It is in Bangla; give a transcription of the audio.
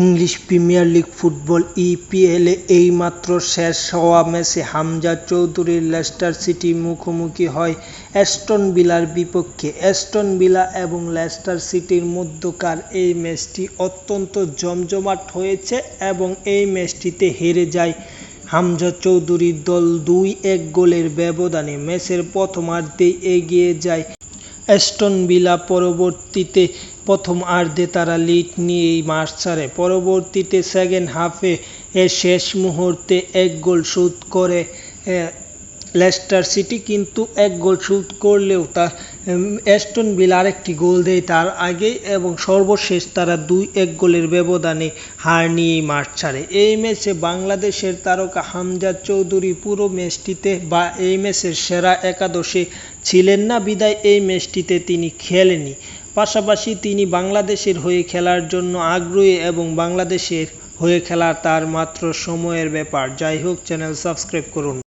ইংলিশ প্রিমিয়ার লিগ ফুটবল ইপিএলে এইমাত্র শেষ হওয়া ম্যাচে হামজা চৌধুরীর লেস্টার সিটি মুখোমুখি হয় অ্যাস্টন ভিলার বিপক্ষে। অ্যাস্টন ভিলা এবং লেস্টার সিটির মধ্যকার এই ম্যাচটি অত্যন্ত জমজমাট হয়েছে এবং এই ম্যাচটিতে হেরে যায় হামজা চৌধুরীর দল দুই এক গোলের ব্যবধানে ম্যাচের প্রথমার্ধেই এগিয়ে যায়। অ্যাস্টন ভিলা পরবর্তীতে প্রথম আর্ধে তারা লিড নিয়েই মাঠ ছাড়ে। পরবর্তীতে সেকেন্ড হাফে এর শেষ মুহূর্তে এক গোল শোধ করে লেস্টার সিটি। কিন্তু এক গোল শোধ করলেও তা অ্যাস্টন ভিলা আরেকটি গোল দেয় তার আগে এবং সর্বশেষ তারা দুই এক গোলের ব্যবধানে হার নিয়েই মাঠ ছাড়ে। এই ম্যাচে বাংলাদেশের তারকা হামজা চৌধুরী পুরো ম্যাচটিতে বা এই ম্যাচের সেরা একাদশে ছিলেন না, বিদায় এই ম্যাচটিতে তিনি খেলেনি পাশাপাশি তিনি বাংলাদেশের হয়ে খেলার জন্য আগ্রহী এবং বাংলাদেশের হয়ে খেলা তার মাত্র সময়ের ব্যাপার। যাই হোক, চ্যানেল সাবস্ক্রাইব করুন।